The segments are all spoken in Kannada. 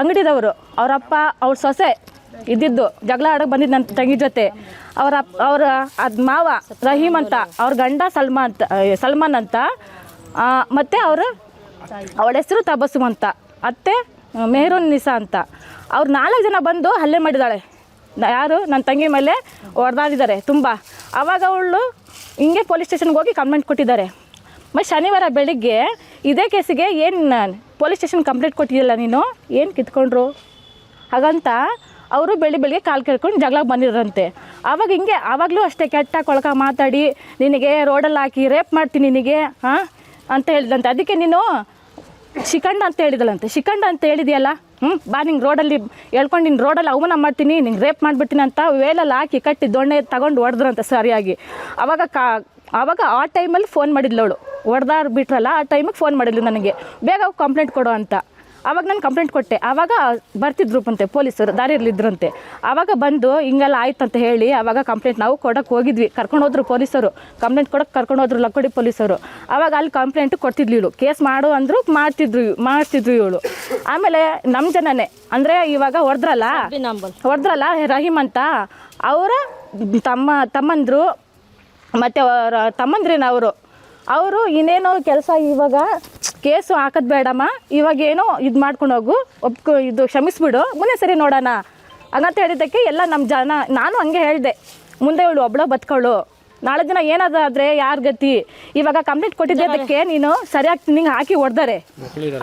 ಅಂಗಡಿದವರು ಅವರಪ್ಪ ಅವ್ರ ಸೊಸೆ ಇದ್ದಿದ್ದು, ಜಗಳ ಆಡೋಕೆ ಬಂದಿದ್ದು ನನ್ನ ತಂಗಿ ಜೊತೆ. ಅವರ ಅವರ, ಅದು ಮಾವ ರಹೀಮ್ ಅಂತ, ಅವ್ರ ಗಂಡ ಸಲ್ಮಾನ್ ಅಂತ ಸಲ್ಮಾನ್ ಅಂತ. ಮತ್ತೆ ಅವರು ಅವಳ ಹೆಸರು ತಬಸ್ಸು ಅಂತ, ಅತ್ತೆ ಮೆಹರೂನ್ ನಿಸಾ ಅಂತ. ಅವ್ರು ನಾಲ್ಕು ಜನ ಬಂದು ಹಲ್ಲೆ ಮಾಡಿದ್ದಾಳೆ ಯಾರು? ನನ್ನ ತಂಗಿ ಮೇಲೆ ಹೊಡೆದಾಡಿದ್ದಾರೆ ತುಂಬ. ಆವಾಗ ಅವಳು ಹಿಂಗೆ ಪೊಲೀಸ್ ಸ್ಟೇಷನ್ಗೆ ಹೋಗಿ ಕಂಪ್ಲೇಂಟ್ ಕೊಟ್ಟಿದ್ದಾರೆ. ಮತ್ತು ಶನಿವಾರ ಬೆಳಿಗ್ಗೆ ಇದೇ ಕೇಸಿಗೆ ಏನು ಪೊಲೀಸ್ ಸ್ಟೇಷನ್ ಕಂಪ್ಲೇಂಟ್ ಕೊಟ್ಟಿದ್ದಿಲ್ಲ ನೀನು? ಏನು ಕಿತ್ಕೊಂಡ್ರು? ಹಾಗಂತ ಅವರು ಬೆಳಿ ಬೆಳಿಗ್ಗೆ ಕಾಲು ಕೇಳ್ಕೊಂಡು ಜಗಳ ಬಂದಿರಂತೆ ಆವಾಗ ಹಿಂಗೆ ಆವಾಗಲೂ ಅಷ್ಟೇ ಕೆಟ್ಟ ಕೊಳಕ ಮಾತಾಡಿ ನಿನಗೆ ರೋಡಲ್ಲಿ ಹಾಕಿ ರೇಪ್ ಮಾಡ್ತೀನಿ ನಿನಗೆ, ಹಾಂ? ಅಂತ ಹೇಳಿದಂತೆ ಅದಕ್ಕೆ ನೀನು ಶಿಖಂಡ ಅಂತ ಹೇಳಿದಳಂತೆ ಶಿಖಂಡ ಅಂತ ಹೇಳಿದೆಯಲ್ಲ? ಹ್ಞೂ ಬಾ ನಿಂಗೆ ರೋಡಲ್ಲಿ ಹೇಳ್ಕೊಂಡು ನಿನ್ನ ರೋಡಲ್ಲಿ ಅವಮಾನ ಮಾಡ್ತೀನಿ, ನಿಂಗೆ ರೇಪ್ ಮಾಡಿಬಿಡ್ತೀನಿ ಅಂತ ವೇಲಲ್ಲಿ ಹಾಕಿ ಕಟ್ಟಿ ದೊಣ್ಣೆ ತಗೊಂಡು ಹೊಡೆದ್ರಂತೆ ಸರಿಯಾಗಿ. ಆವಾಗ ಕಾ ಆವಾಗ ಆ ಟೈಮಲ್ಲಿ ಫೋನ್ ಮಾಡಿದ್ಲವಳು ಹೊಡೆದಾರ್ ಬಿಟ್ರಲ್ಲ ಆ ಟೈಮಿಗೆ ಫೋನ್ ಮಾಡಿದ್ಲು ನನಗೆ. ಬೇಗ ಕಂಪ್ಲೇಂಟ್ ಕೊಡು ಅಂತ. ಆವಾಗ ನಾನು ಕಂಪ್ಲೇಂಟ್ ಕೊಟ್ಟೆ. ಆವಾಗ ಬರ್ತಿದ್ರು ಅಂತೆ ಪೊಲೀಸರು ದಾರಿಯಲ್ಲಿದ್ದರಂತೆ ಆವಾಗ ಬಂದು ಹಿಂಗೆಲ್ಲ ಆಯ್ತು ಅಂತ ಹೇಳಿ ಆವಾಗ ಕಂಪ್ಲೇಂಟ್ ನಾವು ಕೊಡಕ್ಕೆ ಹೋಗಿದ್ವಿ. ಕರ್ಕೊಂಡು ಹೋದ್ರು ಪೊಲೀಸರು. ಕಂಪ್ಲೇಂಟ್ ಕೊಡಕ್ಕೆ ಕರ್ಕೊಂಡು ಹೋದ್ರು ಲಕ್ಕೋಡಿ ಪೊಲೀಸರು. ಆವಾಗ ಅಲ್ಲಿ ಕಂಪ್ಲೇಂಟ್ ಕೊಡ್ತಿದ್ಲು ಇವಳು. ಕೇಸ್ ಮಾಡು ಅಂದರು ಮಾಡ್ತಿದ್ರು ಇವ್- ಮಾಡ್ತಿದ್ರು ಇವಳು. ಆಮೇಲೆ ನಮ್ಮ ಜನನೇ ಅಂದರೆ ಇವಾಗ ಹೊಡೆದ್ರಲ್ಲ? ಹೊಡೆದ್ರಲ್ಲ ರಹೀಮ್ ಅಂತ? ಅವರ ತಮ್ಮ ತಮ್ಮಂದರು ಮತ್ತು ಅವರ ತಮ್ಮಂದ್ರೇನು ಅವರು? ಅವರು ಇನ್ನೇನೋ ಕೆಲಸ ಇವಾಗ ಕೇಸು ಹಾಕೋದು ಬೇಡಮ್ಮ ಇವಾಗ ಏನೋ ಇದು ಮಾಡ್ಕೊಂಡು ಹೋಗು ಒಪ್ಕೊ ಇದು ಕ್ಷಮಿಸ್ಬಿಡು ಮುಂದೆ ಸರಿ ನೋಡೋಣ. ಹಂಗಂತ ಹೇಳಿದ್ದಕ್ಕೆ ಎಲ್ಲ ನಮ್ಮ ಜನ ನಾನು ಹಂಗೆ ಹೇಳಿದೆ. ಮುಂದೆ ಇವಳು ಒಬ್ಳ ಬತ್ಕೊಳ್ಳು ನಾಳೆ ದಿನ ಏನಾದ್ರು ಆದರೆ ಯಾರ ಗತಿ? ಇವಾಗ ಕಂಪ್ಲೇಂಟ್ ಕೊಟ್ಟಿದ್ದಕ್ಕೆ ನೀನು ಸರಿಯಾಗಿ ನಿಂಗೆ ಹಾಕಿ ಹೊಡೆದಾರೆ.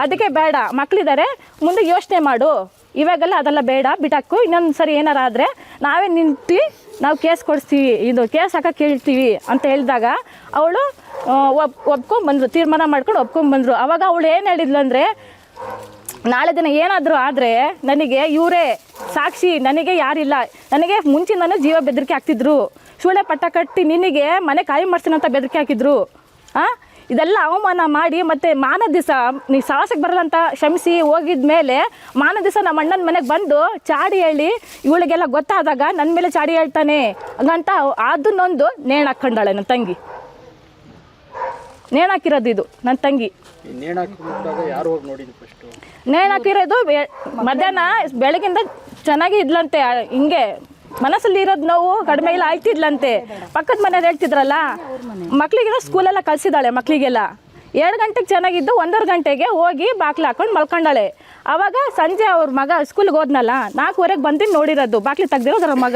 ಅದಕ್ಕೆ ಬೇಡ ಮಕ್ಕಳಿದ್ದಾರೆ ಮುಂದೆ ಯೋಚನೆ ಮಾಡು. ಇವಾಗೆಲ್ಲ ಅದೆಲ್ಲ ಬೇಡ ಬಿಟಾಕು ಇನ್ನೊಂದು ಸರಿ ಏನಾರ ಆದರೆ ನಾವೇ ನಿಂತು ನಾವು ಕೇಸ್ ಕೊಡಿಸ್ತೀವಿ. ಇದು ಕೇಸ್ ಹಾಕಕ್ಕೆ ಹೇಳ್ತೀವಿ ಅಂತ ಹೇಳಿದಾಗ ಅವಳು ಒಪ್ ಒಪ್ಕೊಂಡ್ಬಂದ್ರು ತೀರ್ಮಾನ ಮಾಡ್ಕೊಂಡು ಒಪ್ಕೊಂಡ್ಬಂದ್ರು ಅವಾಗ ಅವಳು ಏನು ಹೇಳಿದ್ಲು ಅಂದರೆ ನಾಳೆ ದಿನ ಏನಾದರೂ ಆದರೆ ನನಗೆ ಇವರೇ ಸಾಕ್ಷಿ, ನನಗೆ ಯಾರಿಲ್ಲ. ನನಗೆ ಮುಂಚಿನ ಜೀವ ಬೆದರಿಕೆ ಹಾಕ್ತಿದ್ರು. ಸೂಳೆ ಪಟ್ಟ ಕಟ್ಟಿ ನಿನಗೆ ಮನೆ ಕಾಯಿ ಮಾಡ್ತೀನಿ ಅಂತ ಬೆದರಿಕೆ ಹಾಕಿದ್ರು. ಹಾಂ ಇದೆಲ್ಲ ಅವಮಾನ ಮಾಡಿ ಮತ್ತು ಮಾನ ದಿವಸ ನೀ ಸಾಹಸಕ್ಕೆ ಬರಲ್ಲ ಅಂತ ಕ್ಷಮಿಸಿ ಹೋಗಿದ ಮೇಲೆ ಮಾನ ದಿವಸ ನಮ್ಮ ಅಣ್ಣನ ಮನೆಗೆ ಬಂದು ಚಾಡಿ ಹೇಳಿ ಇವಳಿಗೆಲ್ಲ ಗೊತ್ತಾದಾಗ ನನ್ನ ಮೇಲೆ ಚಾಡಿ ಹೇಳ್ತಾನೆ ಹಂಗಂತ ಅದನ್ನೊಂದು ನೇಣು ಹಾಕ್ಕೊಂಡಾಳೆ ನನ್ನ ತಂಗಿ ನೇಣು ಹಾಕಿರೋದು ಇದು ನನ್ನ ತಂಗಿ ಈ ನೇಣು ಹಾಕಿದಾಗ ಯಾರು ಹೋಗಿ ನೋಡಿದ್ದು ಇದು ನನ್ನ ತಂಗಿ. ನೇಣಾಕಿರೋದು ಮಧ್ಯಾಹ್ನ ಬೆಳಗಿಂದ ಚೆನ್ನಾಗಿ ಇದ್ಲಂತೆ ಹಿಂಗೆ. ಮನಸ್ಸಲ್ಲಿ ಇರೋದು ನೋವು ಕಡಿಮೆ ಇಲ್ಲ ಆಯ್ತಿದ್ಲಂತೆ. ಪಕ್ಕದ ಮನೆಯವ್ರು ಹೇಳ್ತಿದ್ರಲ್ಲ ಮಕ್ಳಿಗೆಲ್ಲ ಸ್ಕೂಲೆಲ್ಲ ಕಲಿಸಿದಾಳೆ ಮಕ್ಕಳಿಗೆಲ್ಲ ಎರಡು ಗಂಟೆಗೆ ಚೆನ್ನಾಗಿದ್ದು ಒಂದೂವರೆ ಗಂಟೆಗೆ ಹೋಗಿ ಬಾಕ್ಲು ಹಾಕೊಂಡು ಮಲ್ಕೊಂಡಾಳೆ. ಅವಾಗ ಸಂಜೆ ಅವ್ರ ಮಗ ಸ್ಕೂಲ್ಗೆ ಹೋದ್ನಲ್ಲ ನಾಲ್ಕೂವರೆಗೆ ಬಂದು ನೋಡಿರೋದು ಬಾಕ್ಲಿ ತೆಗ್ದಿರೋದ್ರ ಮಗ.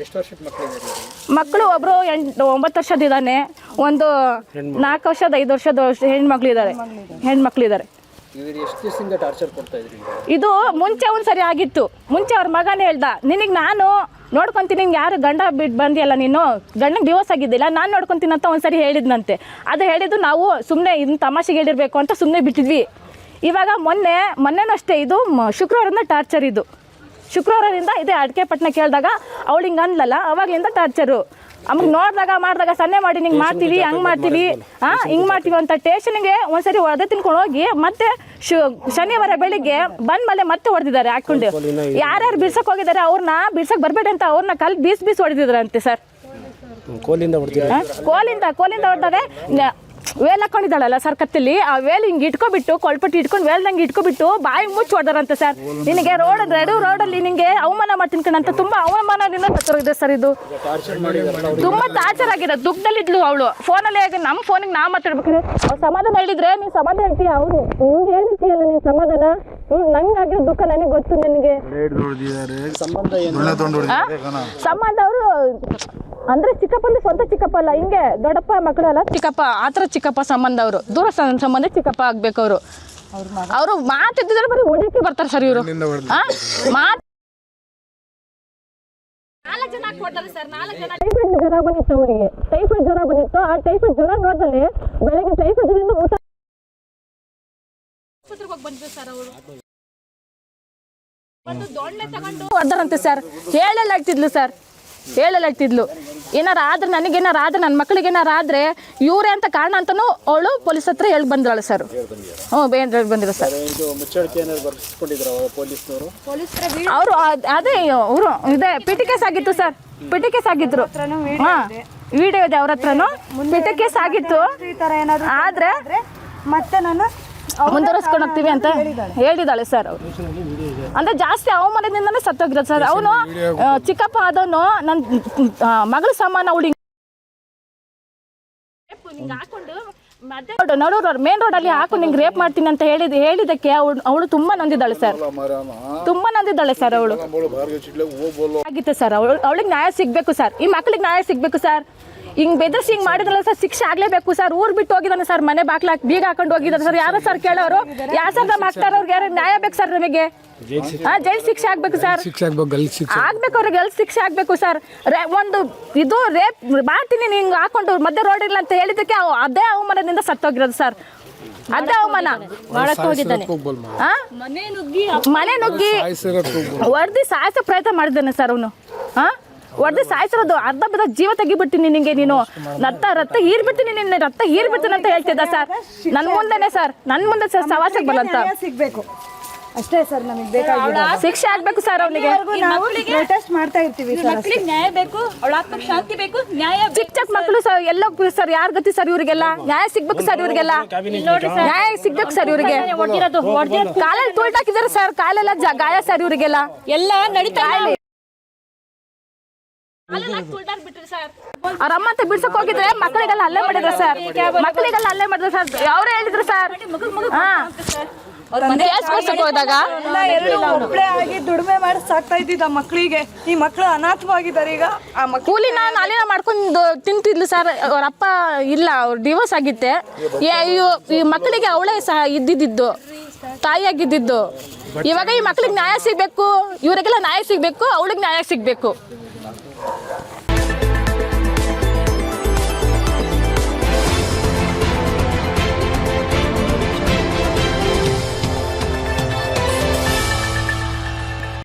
ಎಷ್ಟು ವರ್ಷದ ಮಕ್ಕಳಿದ್ದಾರೆ ಮಕ್ಕಳು ಒಬ್ಬರು ಎಂಟು ಒಂಬತ್ತು ವರ್ಷದಿದ್ದಾನೆ ಒಂದು ನಾಲ್ಕು ವರ್ಷದ ಐದು ವರ್ಷದ ಹೆಣ್ಮಕ್ಳಿದ್ದಾರೆ ಹೆಣ್ಮಕ್ಳಿದ್ದಾರೆ ಇವರು ಎಷ್ಟು ದಿವಸದಿಂದ ಟಾರ್ಚರ್ ಕೊಡ್ತಾ ಇದ್ರಿ ಇದು ಮುಂಚೆ ಒಂದು ಸರಿ ಆಗಿತ್ತು. ಮುಂಚೆ ಅವ್ರ ಮಗನೇ ಹೇಳ್ದ ನಿನಗೆ ನಾನು ನೋಡ್ಕೊಂತೀನಿ ನಿಂಗೆ ಯಾರು ಗಂಡ ಬಿಟ್ಟು ಬಂದಿಯಲ್ಲ ನೀನು? ಗಂಡನಿಗೆ ಡಿವೋರ್ಸ್ ಆಗಿದ್ದಿಲ್ಲ ನಾನು ನೋಡ್ಕೊಂತೀನಿ ಅಂತ ಒಂದು ಸರಿ ಹೇಳಿದ್ನಂತೆ. ಅದು ಹೇಳಿದ್ದು ನಾವು ಸುಮ್ಮನೆ ಇದನ್ನ ತಮಾಷೆಗೆ ಹೇಳಿರಬೇಕು ಅಂತ ಸುಮ್ಮನೆ ಬಿಟ್ಟಿದ್ವಿ. ಇವಾಗ ಮೊನ್ನೆ ಮೊನ್ನೆನೂ ಅಷ್ಟೇ ಇದು ಮ- ಶುಕ್ರವಾರದಿಂದ ಟಾರ್ಚರ್ ಇದು. ಶುಕ್ರವಾರದಿಂದ ಇದೇ ಅಡಿಕೆ ಪಟ್ಟಣ ಕೇಳಿದಾಗ ಅವಳು ಹಿಂಗೆ ಅನ್ಲಲ್ಲ ಅವಾಗಲಿಂದ ಟಾರ್ಚರು ಅಮ್ಮಗೆ ನೋಡಿದಾಗ ಮಾಡಿದಾಗ ಸನ್ನೆ ಮಾಡಿ ನಿಂಗೆ ಮಾಡ್ತೀವಿ ಹಂಗೆ ಮಾಡ್ತೀವಿ ಹಾಂ ಹಿಂಗೆ ಮಾಡ್ತೀವಿ ಅಂತ ಸ್ಟೇಷನ್ಗೆ ಒಂದ್ಸರಿ ಹೊಡೆದ ತಿನ್ಕೊಂಡು ಹೋಗಿ ಮತ್ತೆ ಶು ಶನಿವಾರ ಬೆಳಿಗ್ಗೆ ಬಂದ್ಮೇಲೆ ಮತ್ತೆ ಹೊಡೆದಿದ್ದಾರೆ ಹಾಕೊಂಡು ಯಾರ್ಯಾರು ಬಿಡ್ಸಕ್ಕೆ ಹೋಗಿದ್ದಾರೆ ಅವ್ರನ್ನ ಬಿಡ್ಸಕ್ಕೆ ಬರಬೇಡಿ ಅಂತ ಅವ್ರನ್ನ ಕಲ್ ಬೀಸ್ ಬೀಸ್ ಹೊಡೆದಿದ್ರಂತೆ ಸರ್. ಕೋಲಿಂದ ಕೋಲಿಂದ ಕೋಲಿಂದ ಹೊಡೆದಾಗ ವೇಲ್ ಹಾಕೊಂಡಿದ್ದಾಳಲ್ಲ ಸರ್ ಕತ್ತಲ್ಲಿ ಆ ವೇಲ್ ಹಿಂಗೆ ಇಟ್ಕೊಬಿಟ್ಟು ಕೊಳ್ಪಟ್ಟು ಇಟ್ಕೊಂಡು ವೇಲ್ದಂಗೆ ಇಟ್ಕೊಬಿಟ್ಟು ಬಾಯಿ ಮುಚ್ಚಿ ಹೊಡ್ದಾರಂತೆ ಸರ್ ನಿನಗೆ ರೋಡ್ ರೆಡು ರೋಡಲ್ಲಿ ನಿನಗೆ ಅವಮಾನ ಮಾಡ್ತೀನಿ ಕಣಂತ ತುಂಬ ಅವಮಾನದಿಂದ ಸತ್ತೋಗಿದೆ ಸರ್ ಇದು. ಅವ್ರು ತುಂಬ ಟಾರ್ಚರ್ ಆಗಿದೆ. ದುಃಖದಲ್ಲಿದ್ಲು ಅವಳು. ಫೋನಲ್ಲಿ ಆಗಿ ನಮ್ಮ ಫೋನಿಗೆ ನಾ ಮಾತಾಡ್ಬೇಕಾದ್ರೆ ಅವ್ರು ಸಮಾಧಾನ ಹೇಳಿದ್ರೆ ನೀನು ಸಮಾಧಾನ ಹೇಳ್ತೀಯ? ಹೌದು. ಹಿಂಗೆ ಹೇಳ್ತೀಯಲ್ಲ ನೀನು ಸಮಾಧಾನ? ಹ್ಞೂ ನಂಗೆ ಆಗಿರೋ ದುಃಖ ನನಗೆ ಗೊತ್ತು ನನಗೆ. ಸಂಬಂಧ ಏನು? ಆ? ಚಿಕ್ಕಪ್ಪ ಅಂದ್ರೆ ಸ್ವಂತ ಚಿಕ್ಕಪ್ಪ ಅಲ್ಲ ಹಿಂಗೆ ದೊಡ್ಡಪ್ಪ ಮಕ್ಕಳಲ್ಲ ಚಿಕ್ಕಪ್ಪ ಆ ಥರ ಚಿಕ್ಕಪ್ಪ ಸಂಬಂಧ ಅವರು. ದೂರ ಸಂಬಂಧ ಚಿಕ್ಕಪ್ಪ ಆಗ್ಬೇಕು ಅವರು. ಅವರು ಮಾತಿದ್ದರೆ ಬರೀ ಹೊಡಿಯಕ್ಕೆ ಬರ್ತಾರೆ ಸರ್ ಇವರು. ಮಾತು ಟೈಫಾಯ್ಡ್ ಜ್ವರ ಬಂದಿತ್ತು ಅವರಿಗೆ. ಟೈಫಾಯ್ಡ್ ಜ್ವರ ಬಂದಿತ್ತು. ಆ ಟೈಫಾಯ್ಡ್ ಜ್ವರ ನೋಡಿದಲ್ಲಿ ಬೆಳಗ್ಗೆ ಟೈಫಾಯ್ಡ್ ಜ್ವರದಿಂದ ಊಟ ಹೊಡ್ದಾರಂತೆ ಸರ್ ಹೇಳಲ್ಲ ಆಗ್ತಿದ್ಲು ಸರ್. ಹೇಳಲ್ಲ ಏನಾರು ಆದ್ರೆ ನನಗೇನಾರು ಆದ್ರೆ ನನ್ನ ಮಕ್ಳಿಗೆ ಏನಾರು ಆದ್ರೆ ಇವರೇ ಅಂತ ಕಾರಣ ಅಂತಲೂ ಅವಳು ಪೊಲೀಸ್ ಹತ್ರ ಹೇಳಿ ಬಂದ್ರಳು ಸರ್. ಹ್ಞೂ ಹೇಳಿ ಬಂದಿರೋ ಸರ್. ಅವರು ಅದೇ ಅವರು ಇದೇ ಪಿಟಿ ಕೇಸ್ ಆಗಿತ್ತು ಸರ್. ಪಿಟಿ ಕೇಸ್ ಆಗಿದ್ರು. ಹಾಂ ವಿಡಿಯೋ ಇದೆ ಅವ್ರ ಹತ್ರನು ಪಿಟಿ ಕೇಸ್ ಆಗಿತ್ತು. ಆದರೆ ತರ ಏನಾದ್ರು ಆದ್ರೆ ಮತ್ತೆ ನಾನು ಮುಂದುವರಿಸ್ಕೊಂಡು ಹೋಗ್ತೀವಿ ಅಂತ ಹೇಳಿದಾಳೆ ಸರ್ ಅವರು. ಅಂದ್ರೆ ಜಾಸ್ತಿ ಅವಮಾನದಿಂದನೇ ಸತ್ತೋಗಿರೋದು ಸರ್. ಅವನು ಚಿಕ್ಕಪ್ಪ ಆದವನು ನನ್ನ ಮಗಳ ಸಮಾನ ಅವಳು ಹಾಕೊಂಡು ನಡು ಮೇನ್ ರೋಡ್ ಅಲ್ಲಿ ಹಾಕೊಂಡು ನಿಂಗೆ ರೇಪ್ ಮಾಡ್ತೀನಿ ಅಂತ ಹೇಳಿದ ಹೇಳಿದಕ್ಕೆ ಅವಳು ಅವಳು ತುಂಬಾ ನೊಂದಿದ್ದಾಳೆ ಸರ್. ತುಂಬಾ ನೊಂದಿದ್ದಾಳೆ ಸರ್ ಅವಳು. ಆಗಿತ್ತು ಸರ್. ಅವಳು ಅವಳಿಗೆ ನ್ಯಾಯ ಸಿಗ್ಬೇಕು ಸರ್. ಈ ಮಕ್ಳಿಗೆ ನ್ಯಾಯ ಸಿಗ್ಬೇಕು ಸರ್. ಹಿಂಗ್ ಬೆದರ್ಸಿ ಹಿಂಗ್ ಮಾಡಿದ್ರಲ್ಲ ಸರ್ ಶಿಕ್ಷೆ ಆಗ್ಲೇಬೇಕು ಸರ್. ಊರ್ ಬಿಟ್ಟು ಹೋಗಿದ್ದಾನೆ ಸರ್ ಮನೆ ಬಾಗ್ಲಾಕ್ ಬೀಗ ಹಾಕೊಂಡು ಹೋಗಿದ್ದಾರೆ ಸರ್. ಯಾರು ಸರ್ ಕೇಳೋರು ಯಾರು ಸರ್ ನಮ್ಮ ಹಾಕ್ತಾರ ಅವ್ರಿಗೆ ಯಾರು ನ್ಯಾಯ ಬೇಕು ಸರ್ ನಮಗೆ? ಹಾ ಜೈಲ್ ಶಿಕ್ಷೆ ಆಗ್ಬೇಕು ಸರ್. ಶಿಕ್ಷೆ ಆಗ್ಬೇಕು ಗಲ್ಲಿ ಶಿಕ್ಷೆ ಆಗ್ಬೇಕು ಅವ್ರಿಗೆ ಎಲ್ಲಿ ಶಿಕ್ಷೆ ಆಗ್ಬೇಕು ಸರ್. ರೇ ಒಂದು ಇದು ರೇಪ್ ಮಾಡ್ತೀನಿ ಹಿಂಗೆ ಹಾಕೊಂಡು ಮಧ್ಯ ರೋಡ್ ಇಲ್ಲ ಅಂತ ಹೇಳಿದಕ್ಕೆ ಅವ್- ಅದೇ ಅವಮಾನದಿಂದ ಸತ್ತೋಗಿರೋದು ಸರ್. ಅದೇ ಅವಮಾನ. ಮಾಡಕ್ ಹೋಗಿದ್ದಾನೆ? ಮನೆ ನುಗ್ಗಿ ಹೊಡೆದು ಸಾಹಸ ಪ್ರಯತ್ನ ಮಾಡಿದ್ದಾನೆ ಸರ್ ಅವನು. ಹಾ? ಹೊಡೆದು ಸಾಯಿಸಿರೋದು ಅರ್ಧ ಬಿದ್ದ ಜೀವ ತೆಗಿಬಿಡ್ತೀನಿ ನಿನಗೆ ನೀನು. ರಕ್ತ ರಕ್ತ ಹೀರ್ಬಿಡ್ತೀನಿ ನಿನ್ನ ರಕ್ತ ಹೀರ್ಬಿಡ್ತೀನಿ ಅಂತ ಹೇಳ್ತಿದ್ದ ಸರ್ ನನ್ನ ಮುಂದೆನೆ ಸರ್ ನನ್ನ ಮುಂದೆ ಸರ್ ಸವಾಸಕ್ಕೆ ಬರಂತ ಸಿಗ್ಬೇಕು. ಅಷ್ಟೇ ಸರ್ ನಮಗೆ ಬೇಕಾಗಿಲ್ಲ ಶಿಕ್ಷೆ ಆಗ್ಬೇಕು ಸರ್ ಅವನಿಗೆ. ನಾವು ಪ್ರೊಟೆಸ್ಟ್ ಮಾಡ್ತಾ ಇರ್ತೀವಿ ಸರ್ ಅಷ್ಟೇ. ಮಕ್ಕಳಿಗೆ ನ್ಯಾಯ ಬೇಕು ಅವಳ ಆತ್ಮಕ್ಕೆ ಶಾಂತಿ ಬೇಕು ನ್ಯಾಯ ಚಿಕ್ಕ ಚಿಕ್ಕ ಮಕ್ಕಳು ಸರ್ ಎಲ್ಲ ಸರ್ ಯಾರ ಗತಿ ಸರ್ ಇವರಿಗೆಲ್ಲ? ನ್ಯಾಯ ಸಿಗ್ಬೇಕು ಸರ್ ಇವರಿಗೆಲ್ಲ? ನ್ಯಾಯ ಸಿಗ್ಬೇಕು ಸರ್ ಇವರಿಗೆ. ಕಾಲಲ್ಲಿ ತುಳ್ಟಾಕಿದ್ದಾರೆ ಸರ್ ಕಾಲೆಲ್ಲ ಜ- ಗಾಯ ಸರ್ ಇವರಿಗೆಲ್ಲ. ಎಲ್ಲ ನಡೀತಾ. ಅವ್ರ ಅಮ್ಮ ಅಂತ ಬಿಡ್ಸಕ್ ಹೋಗಿದ್ರೆ ಮಕ್ಕಳಿಗೆಲ್ಲ ಅಲ್ಲೇ ಮಾಡಿದ್ರ ಸರ್. ಮಕ್ಕಳಿಗೆಲ್ಲ ಅಲ್ಲೇ ಮಾಡಿದ್ರ ಸರ್. ಅವ್ರೇ ಹೇಳಿದ್ರು ಸರ್. ಹೋದಾಗ? ಆಗಿ ದುಡಿಮೆ ಮಾಡಿ ಸಾಕ್ತಾ ಇದ್ದಿದ್ದ ಮಕ್ಕಳಿಗೆ. ಈ ಮಕ್ಕಳು ಅನಾಥವಾಗಿದ್ದಾರೆ ಈಗ. ಆ ಮಕ್ಕಳು ಕೂಲಿ ನಾನು ಅಲ್ಲಿನ ಮಾಡ್ಕೊಂಡು ತಿಂತಿದ್ಲು ಸರ್. ಅವ್ರ ಅಪ್ಪ ಇಲ್ಲ ಅವ್ರ ಡಿವೋರ್ಸ್ ಆಗಿತ್ತೆ. ಏ- ಇವ್- ಈ ಮಕ್ಕಳಿಗೆ ಅವಳೇ ಸಹ ಇದ್ದಿದ್ದು. ತಾಯಿಯಾಗಿದ್ದಿದ್ದು. ಇವಾಗ ಈ ಮಕ್ಳಿಗೆ ನ್ಯಾಯ ಸಿಗ್ಬೇಕು ಇವರಿಗೆಲ್ಲ ನ್ಯಾಯ ಸಿಗ್ಬೇಕು ಅವಳಿಗೆ ನ್ಯಾಯ ಸಿಗ್ಬೇಕು.